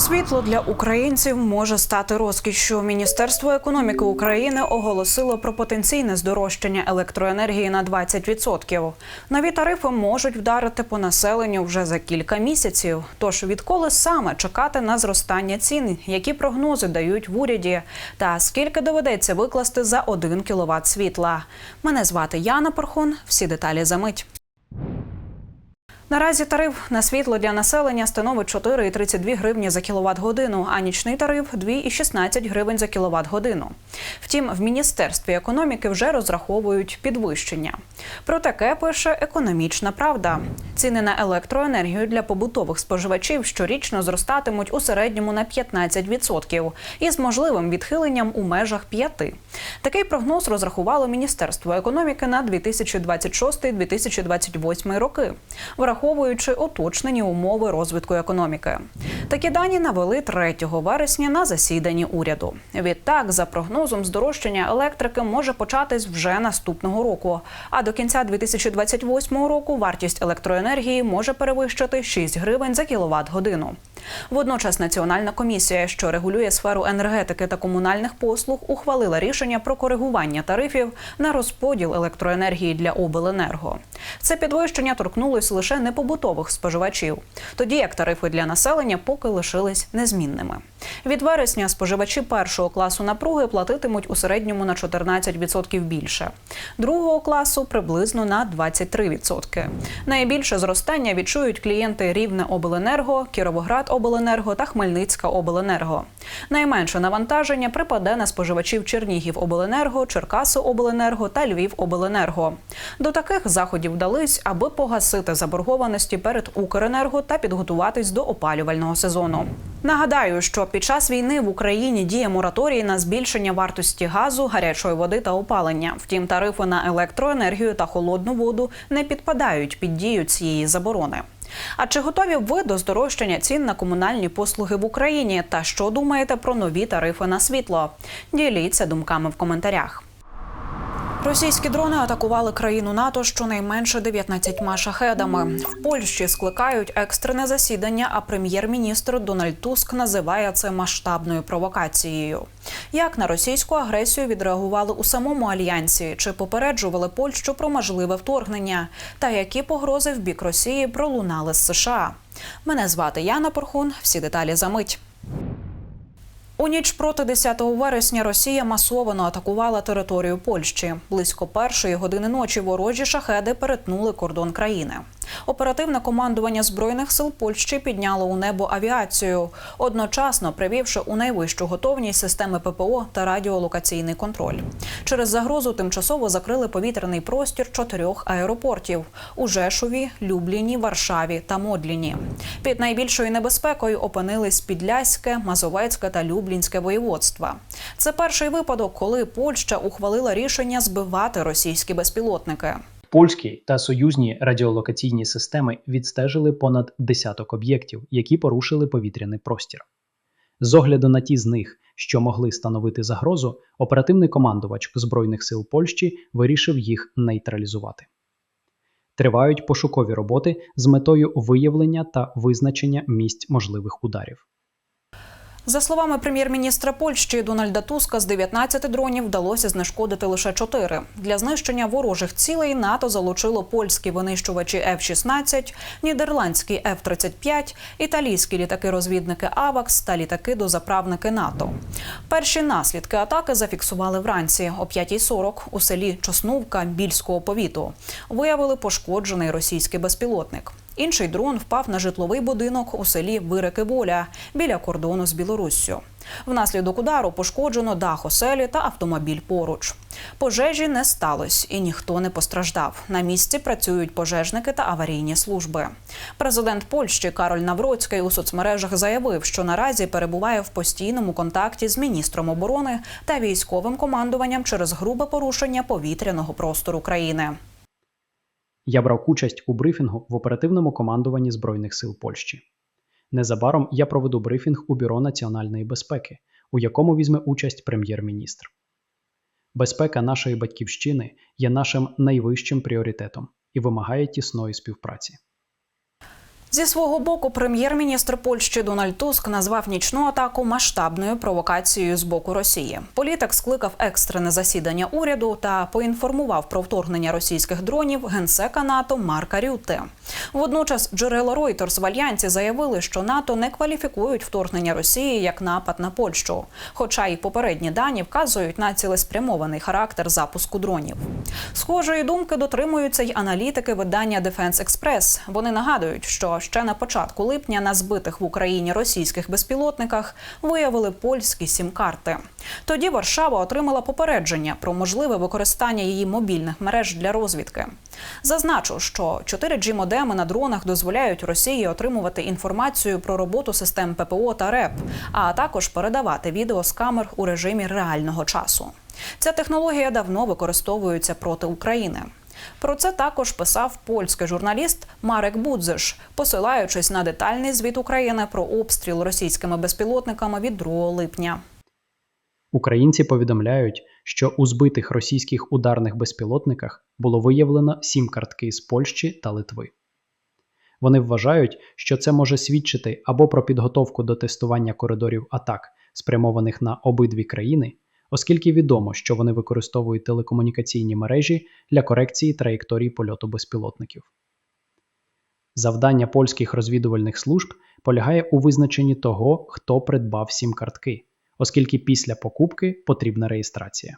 Світло для українців може стати розкішшю. Міністерство економіки України оголосило про потенційне здорожчання електроенергії на 20%. Нові тарифи можуть вдарити по населенню вже за кілька місяців. Тож відколи саме чекати на зростання цін, які прогнози дають в уряді, та скільки доведеться викласти за 1 кВт світла. Мене звати Яна Порхун. Всі деталі за мить. Наразі тариф на світло для населення становить 4,32 гривні за кіловат годину, а нічний тариф 2,16 гривень за кіловат годину. Втім, в міністерстві економіки вже розраховують підвищення. Про таке пише економічна правда. Ціни на електроенергію для побутових споживачів щорічно зростатимуть у середньому на 15% із можливим відхиленням у межах 5%. Такий прогноз розрахувало Міністерство економіки на 2026-2028 роки, враховуючи уточнені умови розвитку економіки. Такі дані навели 3 вересня на засіданні уряду. Відтак, за прогнозом, здорожчання електрики може початись вже наступного року. А до кінця 2028 року вартість електроенергії може перевищити 6 гривень за кіловат годину. Водночас Національна комісія, що регулює сферу енергетики та комунальних послуг, ухвалила рішення про коригування тарифів на розподіл електроенергії для обленерго. Це підвищення торкнулось лише непобутових споживачів, тоді як тарифи для населення поки лишились незмінними. Від вересня споживачі першого класу напруги платитимуть у середньому на 14% більше, другого класу приблизно на 23%. Найбільше зростання відчують клієнти Рівне Обленерго, Кіровоград Обленерго та Хмельницька Обленерго. Найменше навантаження припаде на споживачів Чернігів Обленерго, Черкаси Обленерго та Львів Обленерго. До таких заходів вдались, аби погасити заборгованості перед Укренерго та підготуватись до опалювального сезону. Нагадаю, що під час війни в Україні діє мораторій на збільшення вартості газу, гарячої води та опалення. Втім, тарифи на електроенергію та холодну воду не підпадають під дію цієї заборони. А чи готові ви до здорожчання цін на комунальні послуги в Україні? Та що думаєте про нові тарифи на світло? Діліться думками в коментарях. Російські дрони атакували країну НАТО щонайменше 19 шахедами. В Польщі скликають екстрене засідання. А прем'єр-міністр Дональд Туск називає це масштабною провокацією. Як на російську агресію відреагували у самому альянсі? Чи попереджували Польщу про можливе вторгнення? Та які погрози в бік Росії пролунали з США? Мене звати Яна Порхун. Всі деталі за мить. У ніч проти 10 вересня Росія масовано атакувала територію Польщі. Близько першої години ночі ворожі шахеди перетнули кордон країни. Оперативне командування збройних сил Польщі підняло у небо авіацію, одночасно привівши у найвищу готовність системи ППО та радіолокаційний контроль. Через загрозу тимчасово закрили повітряний простір чотирьох аеропортів у Жешові, Любліні, Варшаві та Модліні. Під найбільшою небезпекою опинились Підляське, Мазовецьке та Люблінське воєводства. Це перший випадок, коли Польща ухвалила рішення збивати російські безпілотники. Польські та союзні радіолокаційні системи відстежили понад десяток об'єктів, які порушили повітряний простір. З огляду на ті з них, що могли становити загрозу, оперативний командувач Збройних сил Польщі вирішив їх нейтралізувати. Тривають пошукові роботи з метою виявлення та визначення місць можливих ударів. За словами прем'єр-міністра Польщі Дональда Туска, з 19 дронів вдалося знешкодити лише 4. Для знищення ворожих цілей НАТО залучило польські винищувачі F-16, нідерландські F-35, італійські літаки-розвідники «Авакс» та літаки-дозаправники НАТО. Перші наслідки атаки зафіксували вранці о 5.40 у селі Чоснувка Більського повіту. Виявили пошкоджений російський безпілотник. Інший дрон впав на житловий будинок у селі Вирики Воля біля кордону з Білоруссю. Внаслідок удару пошкоджено дах оселі та автомобіль поруч. Пожежі не сталося і ніхто не постраждав. На місці працюють пожежники та аварійні служби. Президент Польщі Кароль Навроцький у соцмережах заявив, що наразі перебуває в постійному контакті з міністром оборони та військовим командуванням через грубе порушення повітряного простору країни. Я брав участь у брифінгу в оперативному командуванні Збройних сил Польщі. Незабаром я проведу брифінг у Бюро національної безпеки, у якому візьме участь прем'єр-міністр. Безпека нашої батьківщини є нашим найвищим пріоритетом і вимагає тісної співпраці. Зі свого боку, прем'єр-міністр Польщі Дональд Туск назвав нічну атаку масштабною провокацією з боку Росії. Політик скликав екстрене засідання уряду та поінформував про вторгнення російських дронів генсека НАТО Марка Рютте. Водночас джерела Reuters в альянсі заявили, що НАТО не кваліфікують вторгнення Росії як напад на Польщу. Хоча й попередні дані вказують на цілеспрямований характер запуску дронів. Схожої думки дотримуються й аналітики видання Defense Express. Вони нагадують, що ще на початку липня на збитих в Україні російських безпілотниках виявили польські сім-карти. Тоді Варшава отримала попередження про можливе використання її мобільних мереж для розвідки. Зазначу, що 4G модеми на дронах дозволяють Росії отримувати інформацію про роботу систем ППО та РЕП, а також передавати відео з камер у режимі реального часу. Ця технологія давно використовується проти України. Про це також писав польський журналіст Марек Будзиш, посилаючись на детальний звіт України про обстріл російськими безпілотниками від 2 липня. Українці повідомляють, що у збитих російських ударних безпілотниках було виявлено сім картки з Польщі та Литви. Вони вважають, що це може свідчити або про підготовку до тестування коридорів атак, спрямованих на обидві країни, оскільки відомо, що вони використовують телекомунікаційні мережі для корекції траєкторії польоту безпілотників. Завдання польських розвідувальних служб полягає у визначенні того, хто придбав сім картки, оскільки після покупки потрібна реєстрація.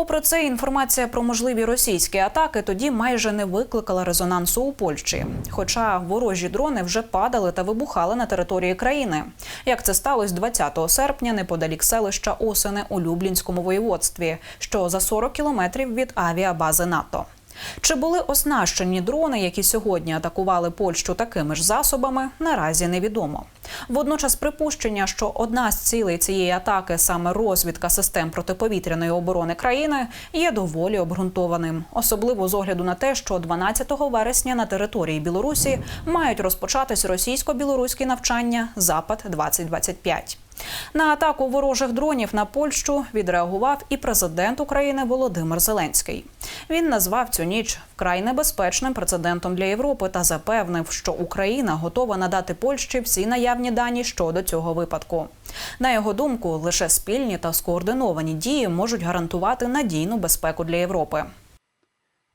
Попри це, інформація про можливі російські атаки тоді майже не викликала резонансу у Польщі. Хоча ворожі дрони вже падали та вибухали на території країни. Як це сталося 20 серпня неподалік селища Осени у Люблінському воєводстві, що за 40 кілометрів від авіабази НАТО. Чи були оснащені дрони, які сьогодні атакували Польщу такими ж засобами, наразі невідомо. Водночас припущення, що одна з цілей цієї атаки саме розвідка систем протиповітряної оборони країни, є доволі обґрунтованим, особливо з огляду на те, що 12 вересня на території Білорусі мають розпочатись російсько-білоруські навчання Запад 2025 на атаку ворожих дронів на Польщу відреагував і президент України Володимир Зеленський. Він назвав цю ніч вкрай небезпечним прецедентом для Європи та запевнив, що Україна готова надати Польщі всі наявні дані щодо цього випадку. На його думку, лише спільні та скоординовані дії можуть гарантувати надійну безпеку для Європи.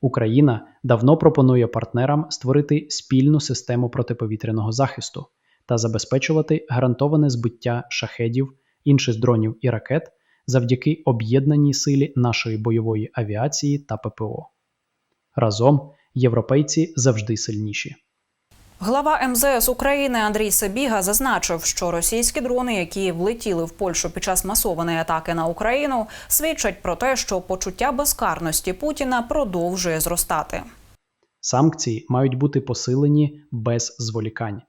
Україна давно пропонує партнерам створити спільну систему протиповітряного захисту та забезпечувати гарантоване збиття шахедів, інших дронів і ракет завдяки об'єднаній силі нашої бойової авіації та ППО. Разом європейці завжди сильніші. Глава МЗС України Андрій Сабіга зазначив, що російські дрони, які влетіли в Польщу під час масованої атаки на Україну, свідчать про те, що почуття безкарності Путіна продовжує зростати. Санкції мають бути посилені без зволікань.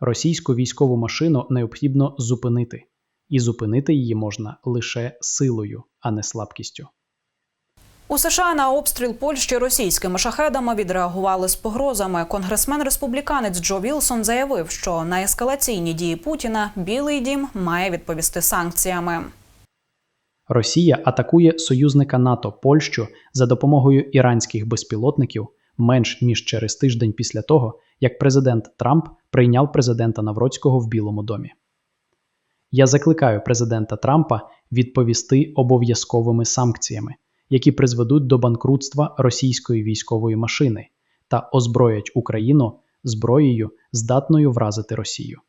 Російську військову машину необхідно зупинити, і зупинити її можна лише силою, а не слабкістю. У США на обстріл Польщі російськими шахедами відреагували з погрозами. Конгресмен республіканець Джо Вілсон заявив, що на ескалаційні дії Путіна Білий Дім має відповісти санкціями. Росія атакує союзника НАТО Польщу за допомогою іранських безпілотників менш ніж через тиждень після того, як президент Трамп прийняв президента Навроцького в Білому домі. Я закликаю президента Трампа відповісти обов'язковими санкціями, які призведуть до банкрутства російської військової машини та озброять Україну зброєю, здатною вразити Росію.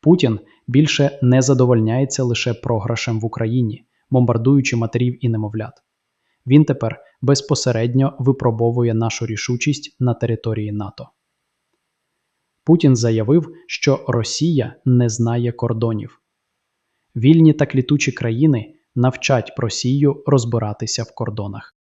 Путін більше не задовольняється лише програшем в Україні, бомбардуючи матерів і немовлят. Він тепер безпосередньо випробовує нашу рішучість на території НАТО. Путін заявив, що Росія не знає кордонів. Вільні та клітучі країни навчать Росію розбиратися в кордонах.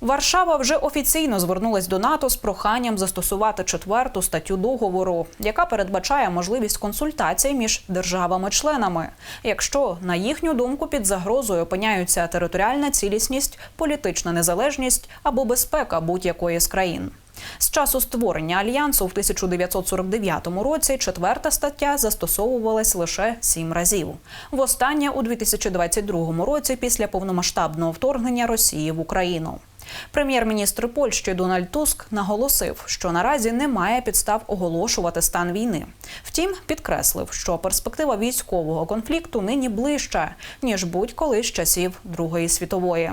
Варшава вже офіційно звернулась до НАТО з проханням застосувати четверту статтю договору, яка передбачає можливість консультацій між державами-членами, якщо на їхню думку під загрозою опиняються територіальна цілісність, політична незалежність або безпека будь-якої з країн. З часу створення альянсу в 1949 році четверта стаття застосовувалась лише сім разів. Востаннє у 2022 році після повномасштабного вторгнення Росії в Україну. Прем'єр-міністр Польщі Дональд Туск наголосив, що наразі немає підстав оголошувати стан війни. Втім, підкреслив, що перспектива військового конфлікту нині ближча ніж будь-коли з часів Другої світової.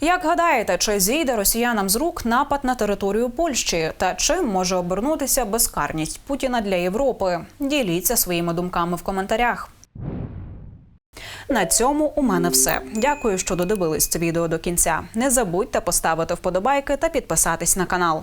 Як гадаєте, чи зійде росіянам з рук напад на територію Польщі та чим може обернутися безкарність Путіна для Європи? Діліться своїми думками в коментарях. На цьому у мене все. Дякую, що додивились це відео до кінця. Не забудьте поставити вподобайки та підписатись на канал.